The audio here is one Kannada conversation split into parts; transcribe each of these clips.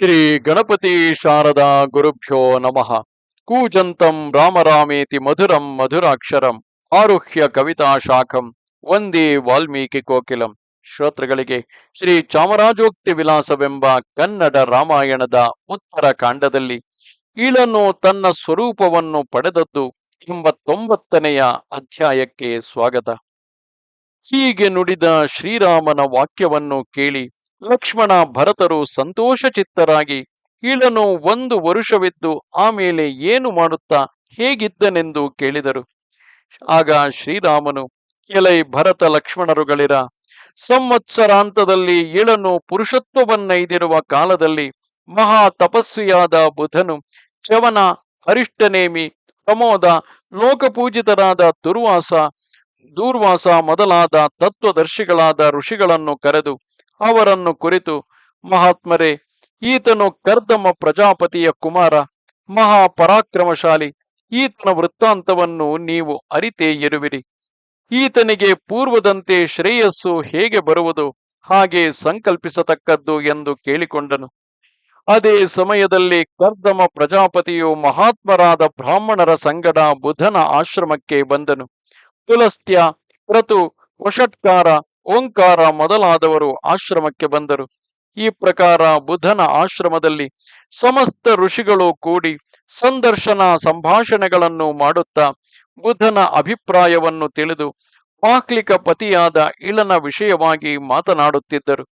ಶ್ರೀ ಗಣಪತಿ ಶಾರದಾ ಗುರುಭ್ಯೋ ನಮಃ. ಕೂಜಂತಂ ರಾಮರಾಮೇತಿ ಮಧುರಂ ಮಧುರಾಕ್ಷರಂ. ಆರುಹ್ಯ ಕವಿತಾ ಶಾಖಂ. ವಂದೇ ವಾಲ್ಮೀಕಿ ಕೋಕಿಲಂ. ಶ್ರೋತೃಗಳಿಗೆ ಶ್ರೀ ಚಾಮರಾಜೋಕ್ತಿ ವಿಲಾಸವೆಂಬ ಕನ್ನಡ ರಾಮಾಯಣದ ಉತ್ತರ ಕಾಂಡದಲ್ಲಿ ಈಳನ್ನು ತನ್ನ ಸ್ವರೂಪವನ್ನು ಪಡೆದದ್ದು ಎಂಬತ್ತೊಂಬತ್ತನೆಯ ಅಧ್ಯಾಯಕ್ಕೆ ಸ್ವಾಗತ. ಹೀಗೆ ನುಡಿದ ಶ್ರೀರಾಮನ ವಾಕ್ಯವನ್ನು ಕೇಳಿ ಲಕ್ಷ್ಮಣ ಭರತರು ಸಂತೋಷಚಿತ್ತರಾಗಿ ಈಳನು ಒಂದು ವರುಷವಿದ್ದು ಆಮೇಲೆ ಏನು ಮಾಡುತ್ತಾ ಹೇಗಿದ್ದನೆಂದು ಕೇಳಿದರು. ಆಗ ಶ್ರೀರಾಮನು, ಎಲೈ ಭರತ ಲಕ್ಷ್ಮಣರುಗಳಿರ ಸಂವತ್ಸರಾಂತದಲ್ಲಿ ಇಳನು ಪುರುಷತ್ವವನ್ನೈದಿರುವ ಕಾಲದಲ್ಲಿ ಮಹಾ ತಪಸ್ವಿಯಾದ ಬುಧನು ಚವನ ಅರಿಷ್ಟನೇಮಿ ಪ್ರಮೋದ, ಲೋಕಪೂಜಿತರಾದ ದುರ್ವಾಸ, ದೂರ್ವಾಸ ಮೊದಲಾದ ತತ್ವದರ್ಶಿಗಳಾದ ಋಷಿಗಳನ್ನು ಕರೆದು ಅವರನ್ನು ಕುರಿತು ಮಹಾತ್ಮರೇ, ಈತನು ಕರ್ದಮ ಪ್ರಜಾಪತಿಯ ಕುಮಾರ, ಮಹಾಪರಾಕ್ರಮಶಾಲಿ, ಈತನ ವೃತ್ತಾಂತವನ್ನು ನೀವು ಅರಿತೇ ಇರುವಿರಿ. ಈತನಿಗೆ ಪೂರ್ವದಂತೆ ಶ್ರೇಯಸ್ಸು ಹೇಗೆ ಬರುವುದು ಹಾಗೆ ಸಂಕಲ್ಪಿಸತಕ್ಕದ್ದು ಎಂದು ಕೇಳಿಕೊಂಡನು. ಅದೇ ಸಮಯದಲ್ಲಿ ಕರ್ದಮ ಪ್ರಜಾಪತಿಯು ಮಹಾತ್ಮರಾದ ಬ್ರಾಹ್ಮಣರ ಸಂಗಡ ಬುಧನ ಆಶ್ರಮಕ್ಕೆ ಬಂದನು. ತುಲಸ್ತ್ಯ ಕ್ರತು ವಷಟ್ಕಾರ ಓಂಕಾರ ಮೊದಲಾದವರು ಆಶ್ರಮಕ್ಕೆ ಬಂದರು. ಈ ಪ್ರಕಾರ ಬುಧನ ಆಶ್ರಮದಲ್ಲಿ ಸಮಸ್ತ ಋಷಿಗಳು ಕೂಡಿ ಸಂದರ್ಶನ ಸಂಭಾಷಣೆಗಳನ್ನು ಮಾಡುತ್ತಾ ಬುಧನ ಅಭಿಪ್ರಾಯವನ್ನು ತಿಳಿದು ಪಾಕ್ಲಿಕ ಪತಿಯಾದ ಇಳನ ವಿಷಯವಾಗಿ ಮಾತನಾಡುತ್ತಿದ್ದರು.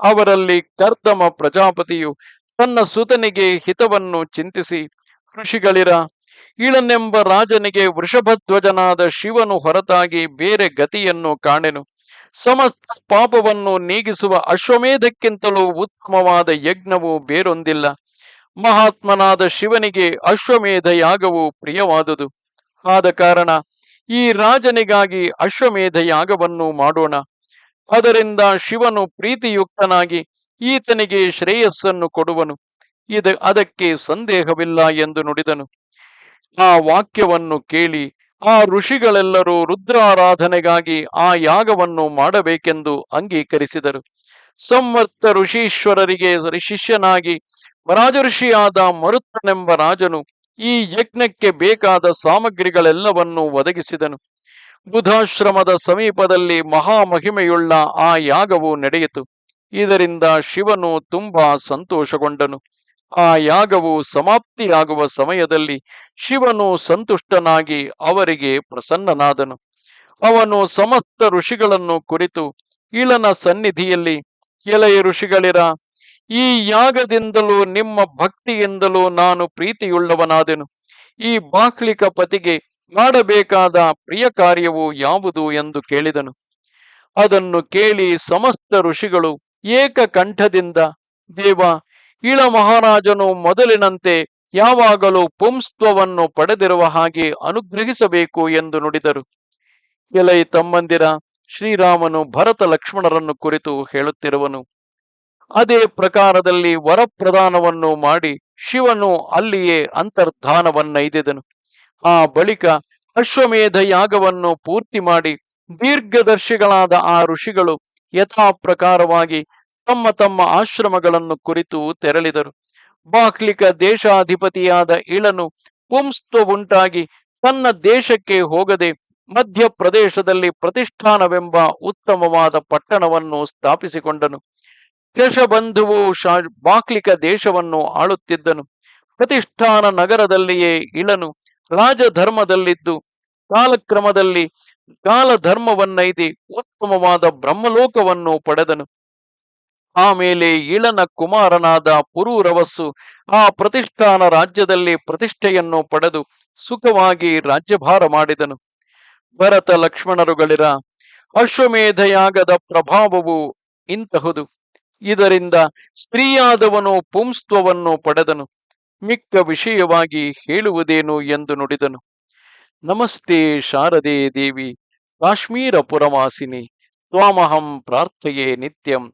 ಅವರಲ್ಲಿ ಕರ್ದಮ ಪ್ರಜಾಪತಿಯು ತನ್ನ ಸುತನಿಗೆ ಹಿತವನ್ನು ಚಿಂತಿಸಿ, ಋಷಿಗಳಿರ, ಇಳನೆಂಬ ರಾಜನಿಗೆ ವೃಷಭಧ್ವಜನಾದ ಶಿವನು ಹೊರತಾಗಿ ಬೇರೆ ಗತಿಯನ್ನು ಕಾಣೆನು. ಸಮಸ್ತ ಪಾಪವನ್ನು ನೀಗಿಸುವ ಅಶ್ವಮೇಧಕ್ಕಿಂತಲೂ ಉತ್ತಮವಾದ ಯಜ್ಞವು ಬೇರೊಂದಿಲ್ಲ. ಮಹಾತ್ಮನಾದ ಶಿವನಿಗೆ ಅಶ್ವಮೇಧ ಯಾಗವು ಪ್ರಿಯವಾದುದು. ಆದ ಕಾರಣ ಈ ರಾಜನಿಗಾಗಿ ಅಶ್ವಮೇಧ ಯಾಗವನ್ನು ಮಾಡೋಣ. ಅದರಿಂದ ಶಿವನು ಪ್ರೀತಿಯುಕ್ತನಾಗಿ ಈತನಿಗೆ ಶ್ರೇಯಸ್ಸನ್ನು ಕೊಡುವನು. ಇದು ಅದಕ್ಕೆ ಸಂದೇಹವಿಲ್ಲ ಎಂದು ನುಡಿದನು. ಆ ವಾಕ್ಯವನ್ನು ಕೇಳಿ ಆ ಋಷಿಗಳೆಲ್ಲರೂ ರುದ್ರಾರಾಧನೆಗಾಗಿ ಆ ಯಾಗವನ್ನು ಮಾಡಬೇಕೆಂದು ಅಂಗೀಕರಿಸಿದರು. ಸಂವರ್ತ ಋಷೀಶ್ವರರಿಗೆ ಶಿಷ್ಯನಾಗಿ ರಾಜಋಷಿಯಾದ ಮರುತನೆಂಬ ರಾಜನು ಈ ಯಜ್ಞಕ್ಕೆ ಬೇಕಾದ ಸಾಮಗ್ರಿಗಳೆಲ್ಲವನ್ನು ಒದಗಿಸಿದನು. ಬುಧಾಶ್ರಮದ ಸಮೀಪದಲ್ಲಿ ಮಹಾಮಹಿಮೆಯುಳ್ಳ ಆ ಯಾಗವು ನಡೆಯಿತು. ಇದರಿಂದ ಶಿವನು ತುಂಬಾ ಸಂತೋಷಗೊಂಡನು. ಆ ಯಾಗವು ಸಮಾಪ್ತಿಯಾಗುವ ಸಮಯದಲ್ಲಿ ಶಿವನು ಸಂತುಷ್ಟನಾಗಿ ಅವರಿಗೆ ಪ್ರಸನ್ನನಾದನು. ಅವನು ಸಮಸ್ತ ಋಷಿಗಳನ್ನು ಕುರಿತು ಇಳನ ಸನ್ನಿಧಿಯಲ್ಲಿ ಎಲೆಯ ಋಷಿಗಳಿರ, ಈ ಯಾಗದಿಂದಲೂ ನಿಮ್ಮ ಭಕ್ತಿಯಿಂದಲೂ ನಾನು ಪ್ರೀತಿಯುಳ್ಳವನಾದೆನು. ಈ ಬಾಹ್ಲಿಕ ಪತಿಗೆ ಮಾಡಬೇಕಾದ ಪ್ರಿಯ ಕಾರ್ಯವು ಯಾವುದು ಎಂದು ಕೇಳಿದನು. ಅದನ್ನು ಕೇಳಿ ಸಮಸ್ತ ಋಷಿಗಳು ಏಕಕಂಠದಿಂದ, ದೇವ ಇಳ ಮಹಾರಾಜನು ಮೊದಲಿನಂತೆ ಯಾವಾಗಲೂ ಪುಂಸ್ತ್ವವನ್ನು ಪಡೆದಿರುವ ಹಾಗೆ ಅನುಗ್ರಹಿಸಬೇಕು ಎಂದು ನುಡಿದರು. ಎಲೈ ತಮ್ಮಂದಿರ ಶ್ರೀರಾಮನು ಭರತ ಲಕ್ಷ್ಮಣರನ್ನು ಕುರಿತು ಹೇಳುತ್ತಿರುವನು. ಅದೇ ಪ್ರಕಾರದಲ್ಲಿ ವರಪ್ರದಾನವನ್ನು ಮಾಡಿ ಶಿವನು ಅಲ್ಲಿಯೇ ಅಂತರ್ಧಾನವನ್ನೈದಿದನು ಆ ಬಳಿಕ ಅಶ್ವಮೇಧ ಯಾಗವನ್ನು ಪೂರ್ತಿ ಮಾಡಿ ದೀರ್ಘದರ್ಶಿಗಳಾದ ಆ ಋಷಿಗಳು ಯಥಾ ಪ್ರಕಾರವಾಗಿ ತಮ್ಮ ತಮ್ಮ ಆಶ್ರಮಗಳನ್ನು ಕುರಿತು ತೆರಳಿದರು. ಬಾಕ್ಲಿಕ ದೇಶಾಧಿಪತಿಯಾದ ಇಳನು ಪುಂಸ್ತವುಂಟಾಗಿ ತನ್ನ ದೇಶಕ್ಕೆ ಹೋಗದೆ ಮಧ್ಯಪ್ರದೇಶದಲ್ಲಿ ಪ್ರತಿಷ್ಠಾನವೆಂಬ ಉತ್ತಮವಾದ ಪಟ್ಟಣವನ್ನು ಸ್ಥಾಪಿಸಿಕೊಂಡನು. ಶಶಬಂಧುವು ಶಾ, ಬಾಕ್ಲಿಕ ದೇಶವನ್ನು ಆಳುತ್ತಿದ್ದನು. ಪ್ರತಿಷ್ಠಾನ ನಗರದಲ್ಲಿಯೇ ಇಳನು ರಾಜಧರ್ಮದಲ್ಲಿದ್ದು, ಕಾಲಕ್ರಮದಲ್ಲಿ ಕಾಲಧರ್ಮವನ್ನೈದಿ ಉತ್ತಮವಾದ ಬ್ರಹ್ಮಲೋಕವನ್ನು ಪಡೆದನು. ಆಮೇಲೆ ಇಳನ ಕುಮಾರನಾದ ಪುರೂರವಸ್ಸು ಆ ಪ್ರತಿಷ್ಠಾನ ರಾಜ್ಯದಲ್ಲಿ ಪ್ರತಿಷ್ಠೆಯನ್ನು ಪಡೆದು ಸುಖವಾಗಿ ರಾಜ್ಯಭಾರ ಮಾಡಿದನು. ಭರತ ಲಕ್ಷ್ಮಣರುಗಳಿರ ಅಶ್ವಮೇಧಯಾಗದ ಪ್ರಭಾವವು ಇಂತಹುದು. ಇದರಿಂದ ಸ್ತ್ರೀಯಾದವನು ಪುಂಸ್ತ್ವವನ್ನು ಪಡೆದನು. ಮಿಕ್ಕ ವಿಷಯವಾಗಿ ಹೇಳುವುದೇನು ಎಂದು ನುಡಿದನು. ನಮಸ್ತೆ ಶಾರದೆ ದೇವಿ, ಕಾಶ್ಮೀರ ಪುರವಾಸಿನಿ ತ್ವಾಮಹಂ ಪ್ರಾರ್ಥೆಯೇ ನಿತ್ಯಂ.